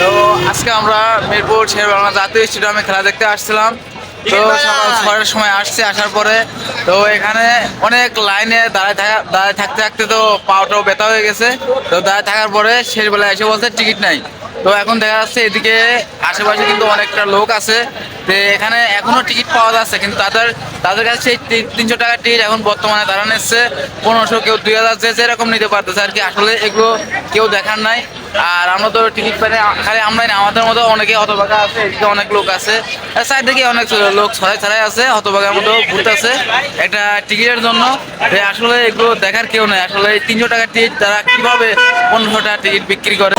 তো আজকে আমরা মিরপুর শের বাংলা জাতীয় স্টেডিয়ামে খেলা দেখতে আসছিলাম। তো সকাল ছটার সময় আসছে আসার পরে তো এখানে অনেক লাইনে দাঁড়ায় থাকা দাঁড়ায় থাকতে থাকতে তো পাওয়াটাও ব্যথা হয়ে গেছে। তো দাঁড়ায় থাকার পরে শেষ বেলায় এসে বলছে টিকিট নাই। তো এখন দেখা যাচ্ছে এদিকে আশেপাশে কিন্তু অনেকটা লোক আছে। তো এখানে এখনও টিকিট পাওয়া যাচ্ছে কিন্তু তাদের তাদের কাছে সেই তিনশো টাকার টিকিট এখন বর্তমানে তারা নিচ্ছে। পনেরোশো কেউ দুই হাজার চেয়েছে এরকম নিতে পারতেছে আর কি। আসলে এগুলো কেউ দেখার নাই। আর আমরা তো টিকিট পাই খালি আমরাই না, আমাদের মতো অনেকে হতবাগা আছে, এদিকে অনেক লোক আছে। সাইড থেকে অনেক লোক ছড়াই ছড়াই আছে হতবাগার মতো ভূত আছে। একটা টিকিটের জন্য আসলে এগুলো দেখার কেউ নেই। আসলে তিনশো টাকার টিকিট তারা কীভাবে পনেরোশো টাকার টিকিট বিক্রি করে?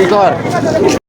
Igor.